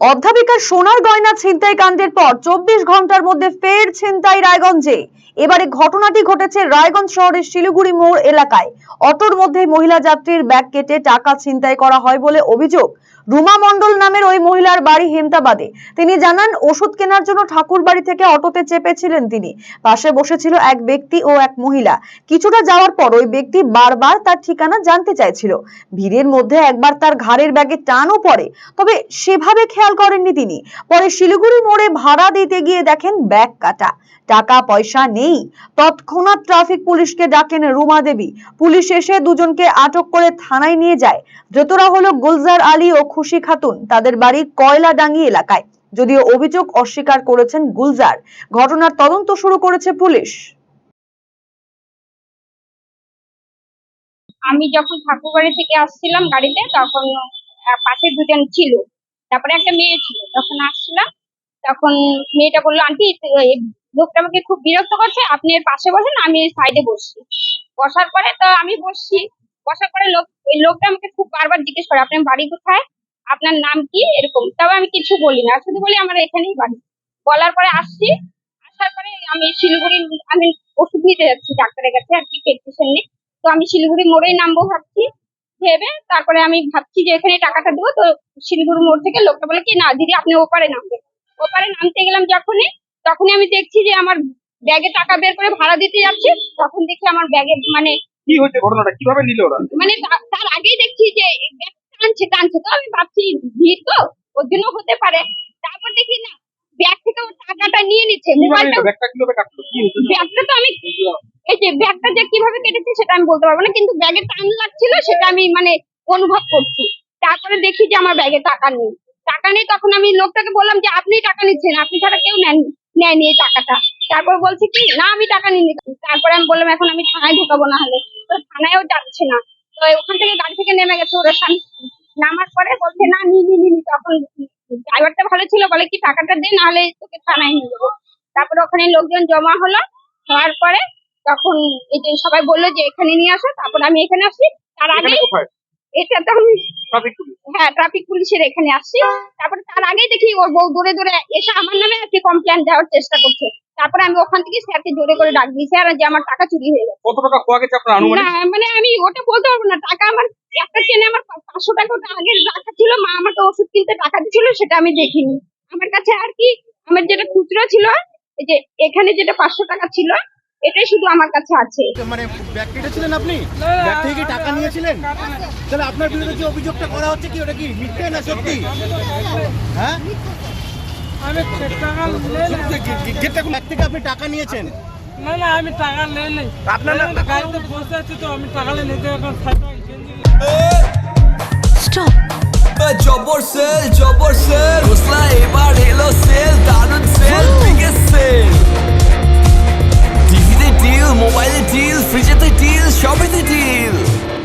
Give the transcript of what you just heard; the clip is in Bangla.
অধ্যাপিকার সোনার গয়না ছিনতাই কাণ্ডের পর চব্বিশ ঘণ্টার মধ্যে ফের ছিনতাই রায়গঞ্জে। এবারে ঘটনাটি ঘটেছে রায়গঞ্জ শহরের শিলিগুড়ি মোড় এলাকায়। অটোর মধ্যে মহিলা যাত্রীর ব্যাগ কেটে টাকা ছিনতাই করা হয় বলে অভিযোগ। রুমা মণ্ডল নামের ওই মহিলার বাড়ি হেমতাবাদে। তিনি জানান, ওষুধ কেনার জন্য ঠাকুর বাড়ি থেকে অটোতে চেপেছিলেন তিনি। পাশে বসেছিল এক ব্যক্তি ও এক মহিলা। কিছুটা যাওয়ার পর ওই ব্যক্তি বারবার তার ঠিকানা জানতে চাইছিল। ভিড়ের মধ্যে একবার তার ঘাড়ের ব্যাগে টানও পড়ে। তবে সেভাবে খেয়াল করেননি তিনি। পরে শিলিগুড়ি মোড়ে ভাড়া দিতে গিয়ে দেখেন ব্যাগ কাটা। টাকা পয়সা নেই তৎক্ষণাৎ ট্রাফিক পুলিশকে ডাকেন রুমা দেবী। পুলিশ এসে দুজনকে আটক করে থানায় নিয়ে যায়। ধৃতরা হলো গুলজার আলী ও খুশি খাতুন। তাদের বাড়ি কয়লাডাঙ্গি এলাকায়। যদিও অভিযোগ অস্বীকার করেছেন গুলজার। ঘটনার তদন্ত শুরু করেছে পুলিশ। আমি যখন ঠাকুরবাড়ি থেকে আসছিলাম গাড়িতে, তখন পাশে দুজন ছিল। তারপরে একটা মেয়ে ছিল। তখন আসছিলাম, তখন মেয়েটা বলল, আন্টি লোকটা আমাকে খুব বিরক্ত করছে, আপনি এর পাশে বসেন, আমি এই সাইডে বসছি। বসার পরে তো আমি বসছি। বসার পরে লোক ওই লোকটা আমাকে খুব বারবার জিজ্ঞেস করে, আপনার বাড়ি কোথায়? আপনার নাম কি? এরকম। তবে আমি কিছু বলি না, শুধু বলি আমার এখানেই বাড়ি। বলার পরে আসছি। আসার পরে আমি শিলিগুড়ি, আমি ওষুধ নিতে যাচ্ছি ডাক্তারের কাছে, আর কি পেট নিয়ে তো আমি শিলিগুড়ি মোড়েই নামবো ভাবছি, ভেবে তারপরে আমি ভাবছি যে এখানে টাকাটা দেবো। তো শিলিগুড়ি মোড় থেকে লোকটা বলে কি, না, দিদি, আপনি ওপারে নামবেন। ওপারে নামতে গেলাম যখনই তখনই আমি দেখছি যে আমার ব্যাগে টাকা বের করে ভাড়া দিতে যাচ্ছি। তখন দেখছি আমার ব্যাগে মানে কি হয়েছে ঘটনাটা? কীভাবে নিল ওরা? মানে তার আগেই দেখছি যে টানছে টানছে তো। আমি ভাবছি ভিড় তো? ওর জন্য হতে পারে। তারপর দেখি না ব্যাগ থেকে ও টাকাটা নিয়ে নিচ্ছে। মোবাইলটা ব্যাগটা কীভাবে কাটলো? ব্যাগটা তো আমি এই যে ব্যাগটা যে কীভাবে কেটেছে সেটা আমি বলতে পারব না কিন্তু ব্যাগে টান লাগছিল সেটা আমি মানে অনুভব করছি। তারপরে দেখি যে আমার ব্যাগে টাকা নেই। টাকা নেই তখন আমি লোকটাকে বললাম যে আপনি টাকা নিচ্ছেন আপনি ছাড়া কেউ নেন নেয়নি এই টাকাটা। তারপর বলছে কি না আমি টাকা নিইনি। তারপরে আমি বললাম এখন আমি থানায় ঢুকাবো না হলে। তো থানায়ও যাচ্ছে না। তো ওখান থেকে গাড়ি থেকে নেমে গেছে ওরা সামনে নামার পরে বলছে না নি নি নি। তখন ড্রাইভারটা ভালো ছিল বলে কি টাকাটা দে নাহলে তোকে থানায় নিয়ে যাব। তারপরে ওখানে লোকজন জমা হলো। হওয়ার পরে তখন এই যে সবাই বলল যে এখানে নিয়ে আসো তারপর আমি এখানে আসি। তার আগে এটা তো আমি ট্রাফিক পুলিশ হ্যাঁ ট্রাফিক পুলিশের এখানে আসছি তারপরে তার আগেই দেখি ওর বউ দূরে দূরে এসে আমার নামে আর কি কমপ্লেন দেওয়ার চেষ্টা করছে। তারপরে আমি ওখান থেকে স্যারকে জোরে করে ডাক দিয়েছি আর যে আমার টাকা চুরি হয়ে গেছে। কত টাকা খোয়া গেছে আপনার আনুমানিক? না মানে আমি ওটা বলতে পারব না। টাকা আমার একটা চেনে আমার পা- পাঁচশো টাকা ওটা আগে রাখা ছিল মা আমাকে ওষুধ কিনতে টাকা দিচ্ছিল সেটা আমি দেখিনি। আমার কাছে আর কি আমার যেটা খুচরো ছিল যে এখানে যেটা পাঁচশো টাকা ছিল এটাই শুধু আমার কাছে আছে। মানে ব্যাগ কেটেছিলেন আপনি? ব্যাগ থেকে কি টাকা নিয়েছিলেন? তাহলে আপনার বিরুদ্ধে যে অভিযোগটা করা হচ্ছে কি ওটা কি মিথ্যে না সত্যি? হ্যাঁ? আমি টাকা ব্যাগ থেকে আপনি টাকা নিয়েছেন। না না আমি টাকা নেই নাই। আপনার গাড়িতে বসে আছি তো আমি টাকা নিতে এখন জবর সেল জবর সেল। এবার এলো সেল দারুণ সেল বিগেস্ট সেল।